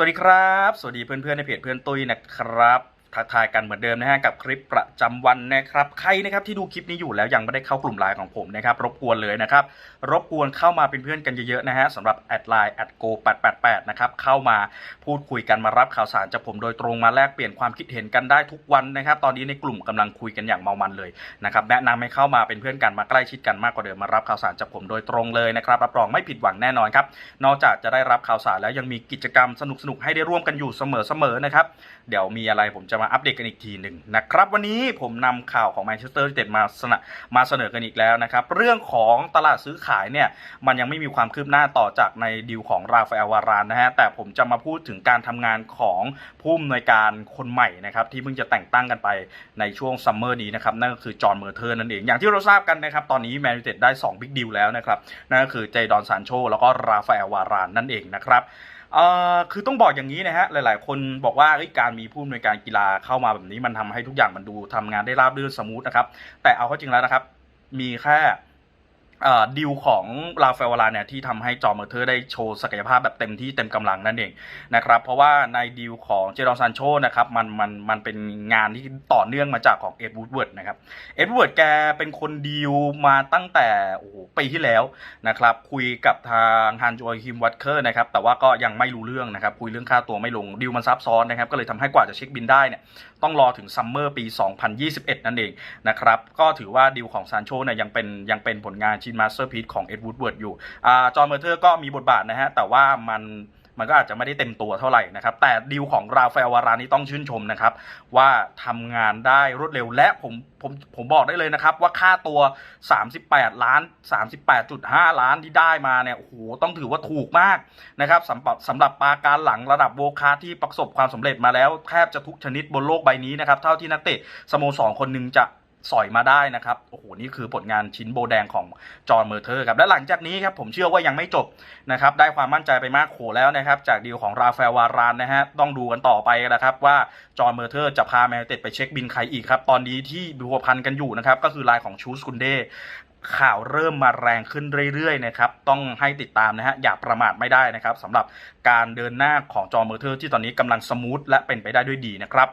สวัสดีครับ สวัสดีเพื่อนๆในเพจเพื่อนตุ้ยนะครับ ทักทายกันเหมือนเดิมนะฮะกับคลิปประจำวันนะครับใครนะครับที่ดูคลิปนี้อยู่แล้วยังไม่ได้เข้ากลุ่มไลน์ของผมนะครับรบกวนเลยนะครับรบกวนเข้ามาเป็นเพื่อนกันเยอะๆนะฮะสำหรับแอดไลน์แอดโก888นะครับเข้ามาพูดคุยกันมารับข่าวสารจากผมโดยตรงมาแลกเปลี่ยนความคิดเห็นกันได้ทุกวันนะครับตอนนี้ในกลุ่มกำลังคุยกันอย่างเมามันเลยนะครับแนะนำให้เข้ามาเป็นเพื่อนกันมาใกล้ชิดกันมากกว่าเดิมมารับข่าวสารจากผมโดยตรงเลยนะครับรับรองไม่ผิดหวังแน่นอนครับนอกจากจะได้รับข่าวสารแล้วยังมีกิจกรรมสนุกๆให้ได้ร่วมกันอยู่เสมอๆนะครับเดี๋ยวมีอะไรผมจะมาอัปเดตกันอีกทีหนึ่งนะครับ วันนี้ผมนำข่าวของแมนเชสเตอร์ยูไนเต็ดมาสนะมาเสนอกันอีกแล้วนะครับ เรื่องของตลาดซื้อขายเนี่ยมันยังไม่มีความคืบหน้าต่อจากในดีลของราฟาเอลวารานนะฮะแต่ผมจะมาพูดถึงการทำงานของผู้อำนวยการคนใหม่นะครับที่เพิ่งจะแต่งตั้งกันไปในช่วงซัมเมอร์นี้นะครับนั่นก็คือจอห์นเมอร์เทอร์นั่นเองอย่างที่เราทราบกันนะครับตอนนี้แมนยูไนเต็ดได้2บิ๊กดีลแล้วนะครับนั่นก็คือเจดอนซานโชแล้วก็ราฟาเอลวารานนั่นเองนะครับ เอ่อคือต้องบอกอย่างนี้นะฮะหลาย ๆ คนบอกว่าการมีผู้อำนวยการกีฬาเข้ามาแบบนี้มันทำให้ทุกอย่างมันดูทำงานได้ราบรื่นสมูทนะครับแต่เอาเข้าจริงแล้วนะครับ มีแค่ ดีลของราฟาเอลวาราเนี่ยที่ทำให้จอห์นเมอร์เทอร์ได้โชว์ศักยภาพแบบเต็มที่เต็มกำลังนั่นเองนะครับเพราะว่าในดีลของเจดอนซานโชนะครับมันมันมันเป็นงานที่ต่อเนื่องมาจากของเอ็ดวูดเวิร์ดนะครับเอ็ดเวิร์ดแกเป็นคนดีลมาตั้งแต่โอ้โหปีที่แล้วนะครับคุยกับทางฮันโจฮิมวัตเคอร์นะครับแต่ว่าก็ยังไม่รู้เรื่องนะครับคุยเรื่องค่าตัวไม่ลงดีลมันซับซ้อนนะครับก็เลยทำให้กว่าจะเช็คบินได้เนี่ยต้องรอถึงซัมเมอร์ปี 2021 นั่นเองนะครับก็ถือว่าดีลของซานโชเนี่ยยังเป็นยังเป็นผลงานชิ้นมาสเตอร์พี e ของเอ็ดวูดเวิร์ดอยู่จอห์นเมอร์เทอร์ก็มีบทบาทนะฮะ แต่ว่ามันมันก็อาจจะไม่ได้เต็มตัวเท่าไหร่นะครับ แต่ดีลของราฟาเอลวารานี่ต้องชื่นชมนะครับ ว่าทำงานได้รวดเร็วและผมผมผมบอกได้เลยนะครับ ว่าค่าตัว 38 ล้าน 38.5 ล้านที่ได้มาเนี่ยโอ้โหต้องถือว่าถูกมากนะครับสำหรับสำหรับปาการหลังระดับโวคาที่ประสบความสำเร็จมาแล้วแทบจะทุกชนิดบนโลกใบนี้นะครับ เท่าที่นักเตะสโมสรคนหนึ่งจะ สอยมาได้นะครับ โอ้โห นี่คือผลงานชิ้นโบแดงของจอห์นเมอร์เทอร์ครับ และหลังจากนี้ครับ ผมเชื่อว่ายังไม่จบนะครับ ได้ความมั่นใจไปมากโขแล้วนะครับ จากดีลของราฟาเอลวารานนะฮะ ต้องดูกันต่อไปนะครับ ว่าจอห์นเมอร์เทอร์จะพาแมนเต็ดไปเช็คบินใครอีกครับ ตอนนี้ที่บัวพันกันอยู่นะครับ ก็คือลายของชูสกุนเดข่าวเริ่มมาแรงขึ้นเรื่อยๆนะครับ ต้องให้ติดตามนะฮะ อย่าประมาทไม่ได้นะครับสำหรับการเดินหน้าของจอห์นเมอร์เทอร์ที่ตอนนี้กำลังสมูทและเป็นไปได้ด้วยดีนะครับ